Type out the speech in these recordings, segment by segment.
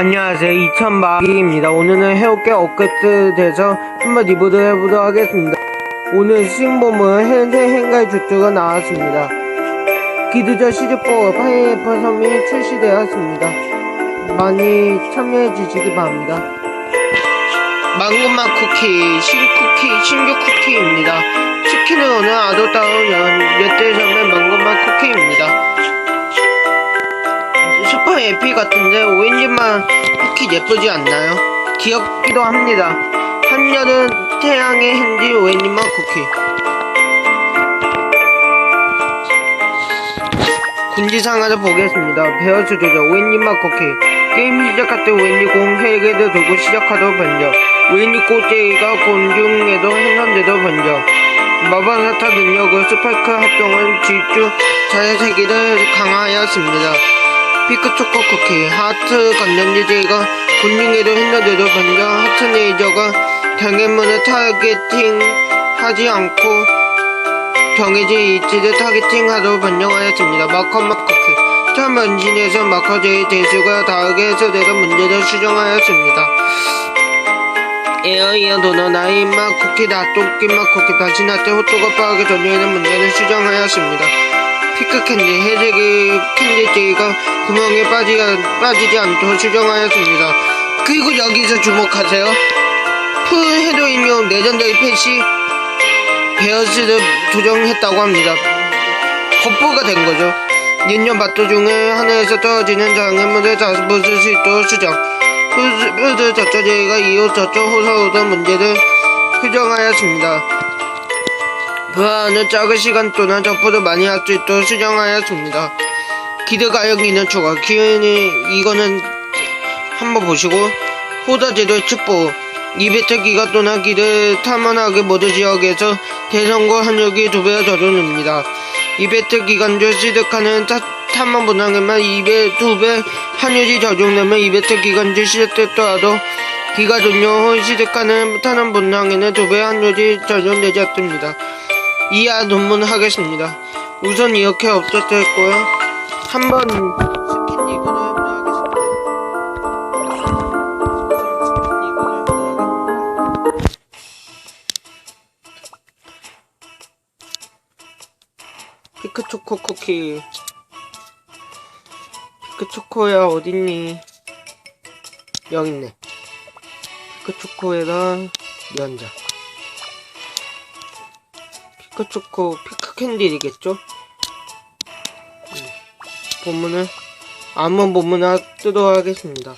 안녕하세요. 2000마기입니다. 오늘은 해올게 업그레이드 돼서 한번 리뷰를 해보도록 하겠습니다. 오늘 신보물 현재 행가의 주주가 나왔습니다. 기드저 시즈포 파인애플 섬이 출시되었습니다. 많이 참여해 주시기 바랍니다. 망고맛 쿠키, 신쿠키, 신규 쿠키입니다. 오늘 아도다운 엿대섬의 망고맛 쿠키입니다. 슈퍼 에피 같은데 오렌지만 쿠키 예쁘지 않나요? 귀엽기도 합니다. 한여름 태양의 핸디 오렌지만 쿠키. 군지상화를 보겠습니다. 베어스 조절 오렌지맛 쿠키. 게임 시작할 때 오렌지 공 헬게를 들고 시작하도록 번져. 오렌지 꽃제이가 곤중에도 행선되도 번져. 마법사타 능력을 스파이크 합병을 질주 자연세기를 강화하였습니다. 피크 초코 쿠키, 하트 건전지 제이가 군중에도 핸드대로 번져 하트 레이저가 경계문을 타겟팅 하지 않고 정해진 위치를 타겟팅하도록 변경하였습니다. 마커맛 쿠키 처음 변신에서 마커제의 대수가 다르게 해소되는 문제를 수정하였습니다. 에어이어 도너 나이맛 쿠키 나토끼맛 쿠키 바시나테 호뚜가 빠르게 전개하는 문제를 수정하였습니다. 피크 캔디 해적의 캔디 제이가 구멍에 빠지, 빠지지 않도록 수정하였습니다. 그리고 여기서 주목하세요. 푸 헤로인용 레전더리 펫이 베어스를 조정했다고 합니다. 거부가 된 거죠. 년년 바토 중에 하늘에서 떨어지는 장애물을 다시 벗을 수 있도록 수정. 푸드 저쪽 제이가 이후 저쪽 호소오던 문제를 수정하였습니다. 부하는 작은 시간 동안 점프를 많이 할 수 있도록 수정하였습니다. 기드 가격이는 추가. 기운이 이거는 한번 보시고 호다 제도의 축복. 이베트 기간 동안 기드 탐험하게 모든 지역에서 대선과 한력이 두 배가 적용됩니다. 이베트 기간 중 시득하는 타, 탐험 분량에만 2배, 2배 환율이 적용되면 이베트 기간 중 시작됐더라도 기가 종료 후 시득하는 탐험 분량에는 2배 환율이 적용되지 않습니다. 이하 논문 하겠습니다. 우선 이렇게 없었고요. 한번 스킨 리뷰를 하겠습니다. 피크초코 쿠키 피크초코야 어딨니 여기 있네 피크초코에다 면자 피크초코 피크캔디겠죠? 음, 본문을 아무 본문을 뜨도록 하겠습니다.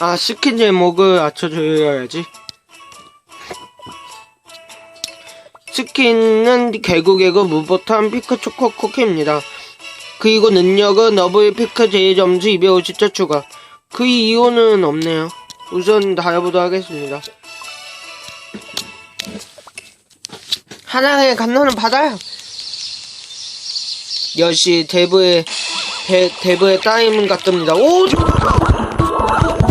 아 스킨 제목을 맞춰줘야지. 스킨은 결국에그 무보탄 피크초코 쿠키입니다 그리고 능력은 너블 피크 제이 점수 250점 추가. 그 이유는 없네요. 우선 달아보도록 하겠습니다. 하나의 감론은 받아요. 역시 대부의 대, 대부의 따임은 같습니다. 오 좋아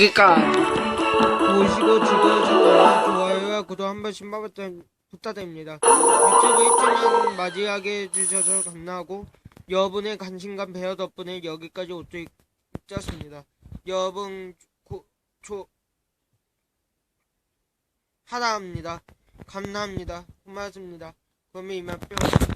여기까지. 보시고 즐거우셨다면 좋아요와 구독 한 번씩 부탁- 부탁드립니다. 유튜브 1주년 맞이하게 해주셔서 감사하고 여러분의 관심과 배려 덕분에 여기까지 있었습니다. 여러분 고, 조, 하나합니다. 감사합니다. 고맙습니다. 그러면 이만 뿅.